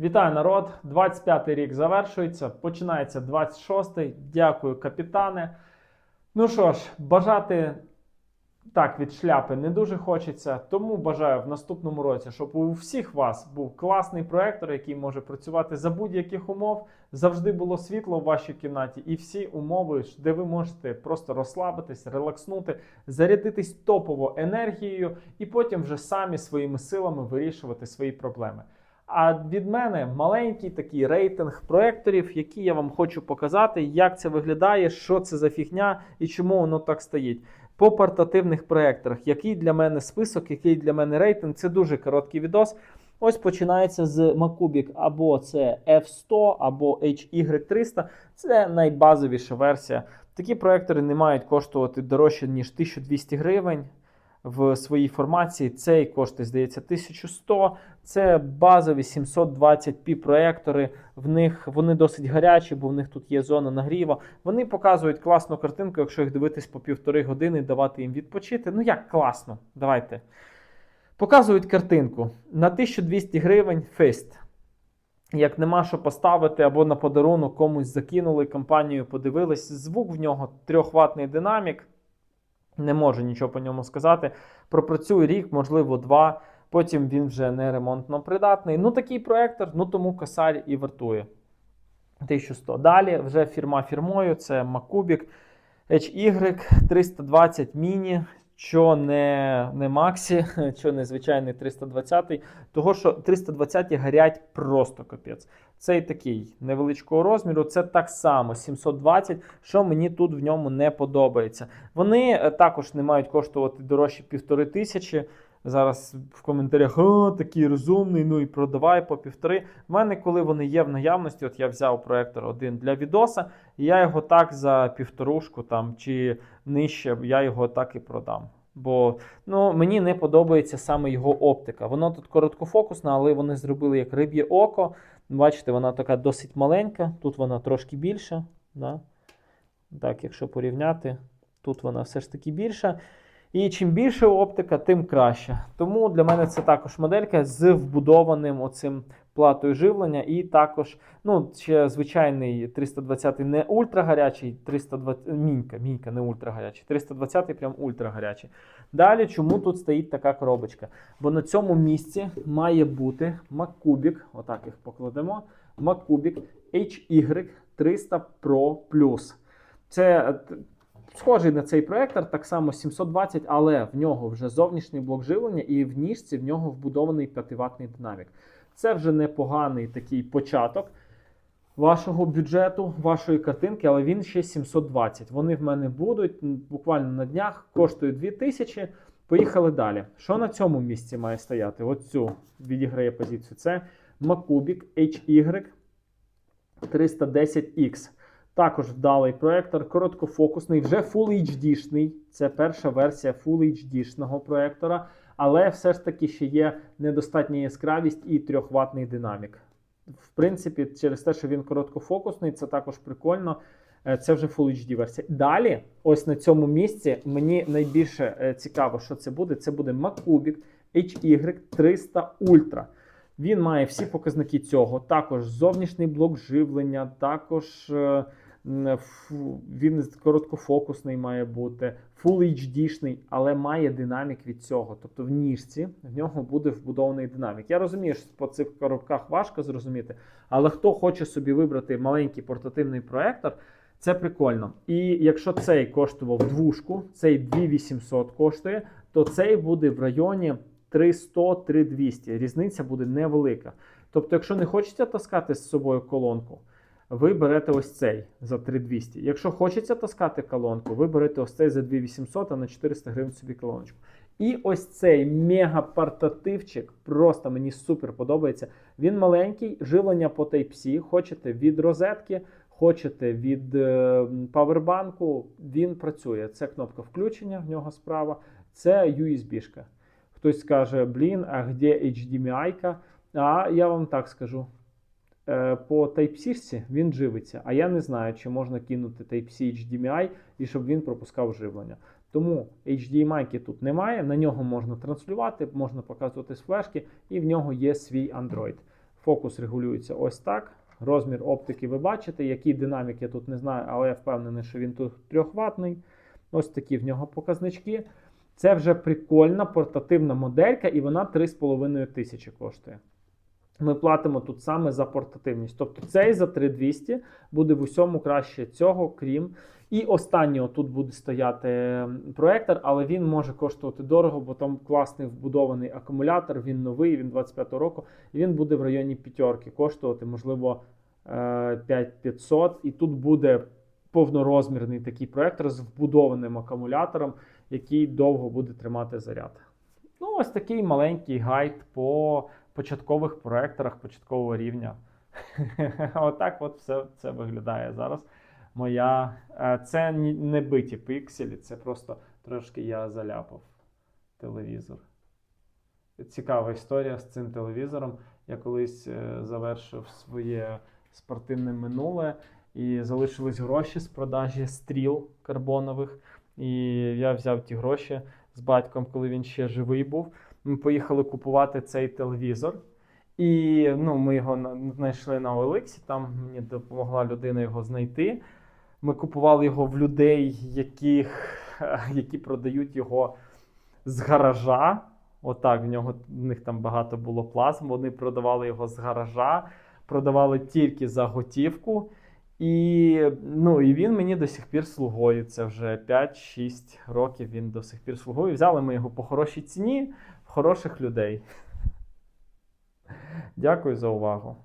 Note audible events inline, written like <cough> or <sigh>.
Вітаю народ! 25-й рік завершується, починається 26-й. Дякую, капітане. Ну що ж, бажати так від шляпи не дуже хочеться, тому бажаю в наступному році, щоб у всіх вас був класний проектор, який може працювати за будь-яких умов. Завжди було світло в вашій кімнаті, і всі умови, де ви можете просто розслабитись, релакснути, зарядитись топово енергією, і потім вже самі своїми силами вирішувати свої проблеми. А від мене маленький такий рейтинг проекторів, які я вам хочу показати, як це виглядає, що це за фігня і чому воно так стоїть. По портативних проекторах, який для мене список, який для мене рейтинг, це дуже короткий відос. Ось починається з Macubik або це F100, або HY300. Це найбазовіша версія. Такі проектори не мають коштувати дорожче, ніж 1200 гривень в своїй формації. Цей коштує, здається, 1100. Це базові 720p проектори. В них вони досить гарячі, бо в них тут є зона нагріва. Вони показують класну картинку, якщо їх дивитись по півтори години, давати їм відпочити. Ну як класно, давайте. Показують картинку на 1200 гривень фест. Як нема що поставити або на подарунок комусь закинули, компанію подивились. Звук в нього 3-ваттний динамік. Не можу нічого по ньому сказати. Пропрацює рік, можливо, два. Потім він вже не ремонтно придатний. Ну, такий проектор, ну тому косарь і вартує. 1100. Далі вже фірма фірмою, це Макубік HY320 Mini, що не, не Максі, <laughs> що не звичайний 320, того що 320 гарять просто капець. Цей такий невеличкого розміру, це так само 720, що мені тут в ньому не подобається. Вони е, також не мають коштувати дорожче півтори тисячі. Зараз в коментарях такий розумний, ну і продавай по півтори. В мене, коли вони є в наявності, от я взяв проектор один для відоса, і я його так за півторушку там чи нижче, я його так і продам. Бо ну, мені не подобається саме його оптика. Воно тут короткофокусне, але вони зробили як риб'є око. Бачите, вона така досить маленька, тут вона трошки більша. Да? Так, якщо порівняти, тут вона все ж таки більша. І чим більше оптика, тим краще. Тому для мене це також моделька з вбудованим оцим платою живлення. І також, ну, ще звичайний 320 не ультрагарячий, 320, мінька, мінька, не ультрагарячий. 320 прям ультрагарячий. Далі, чому тут стоїть така коробочка? Бо на цьому місці має бути Macubik, отак їх покладемо. Macubik HY300 Pro Plus. Це Схожий на цей проектор, так само 720, але в нього вже зовнішній блок живлення, і в ніжці в нього вбудований 5-ваттний динамік. Це вже непоганий такий початок вашого бюджету, вашої картинки, але він ще 720. Вони в мене будуть буквально на днях, коштують 2000. Поїхали далі. Що на цьому місці має стояти? Оцю відіграє позицію. Це Macubik HY310X. Також вдалий проектор, короткофокусний, вже Full HD-шний. Це перша версія Full HD-шного проектора, але все ж таки ще є недостатня яскравість і 3-ваттний динамік. В принципі, через те, що він короткофокусний, це також прикольно. Е, Це вже Full HD версія. Далі, ось на цьому місці, мені найбільше е, цікаво, що це буде. Це буде Macubik HY300 Ultra. Він має всі показники цього. Також зовнішній блок живлення, також. Він короткофокусний має бути, Full HD-шний, але має динамік від цього. Тобто в ніжці в нього буде вбудований динамік. Я розумію, що по цих коробках важко зрозуміти, але хто хоче собі вибрати маленький портативний проектор, це прикольно. І якщо цей коштував двушку, цей 2800 коштує, то цей буде в районі 300-3200. Різниця буде невелика. Тобто, якщо не хочеться таскати з собою колонку, ви берете ось цей за 3200. Якщо хочеться таскати колонку, ви берете ось цей за 2800, а на 400 гривень собі колоночку. І ось цей мега-портативчик, просто мені супер подобається. Він маленький, живлення по Type-C, хочете від розетки, хочете від е, павербанку, він працює. Це кнопка включення, в нього справа, це USB-шка. Хтось скаже, блін, а де HDMI? А я вам так скажу. Е, По Type-C він живиться, а я не знаю, чи можна кинути Type-C HDMI і щоб він пропускав живлення. Тому HDMI тут немає, на нього можна транслювати, можна показувати з флешки, і в нього є свій Android. Фокус регулюється ось так. Розмір оптики ви бачите. Який динамік я тут не знаю, але я впевнений, що він тут 3 ватний. Ось такі в нього показнички. Це вже прикольна портативна моделька, і вона 3,5 тисячі коштує. Ми платимо тут саме за портативність. Тобто цей за 3200 буде в усьому краще цього, крім. І останнього тут буде стояти проектор, але він може коштувати дорого, бо там класний вбудований акумулятор, він новий, він 25-го року, і він буде в районі п'ятерки коштувати, можливо, е, 5500. І тут буде повнорозмірний такий проектор з вбудованим акумулятором, який довго буде тримати заряд. Ну, ось такий маленький гайд по початкових проекторах початкового рівня. <laughs> Отак от все це виглядає зараз. Моя. е, Це не биті пікселі, це просто трошки я заляпав телевізор. Цікава історія з цим телевізором. Я колись е, завершив своє спортивне минуле і залишились гроші з продажі стріл карбонових. І я взяв ті гроші з батьком, коли він ще живий був. Ми поїхали купувати цей телевізор. І ну, ми його знайшли на OLX, там мені допомогла людина його знайти. Ми купували його в людей, яких, <laughs> які продають його з гаража. Отак, в нього в них там багато було плазм. Вони продавали його з гаража, продавали тільки за готівку. І, ну, і він мені до сих пір слугує. Це вже 5-6 років він до сих пір слугує. Взяли ми його по хорошій ціні в хороших людей. <laughs> Дякую за увагу.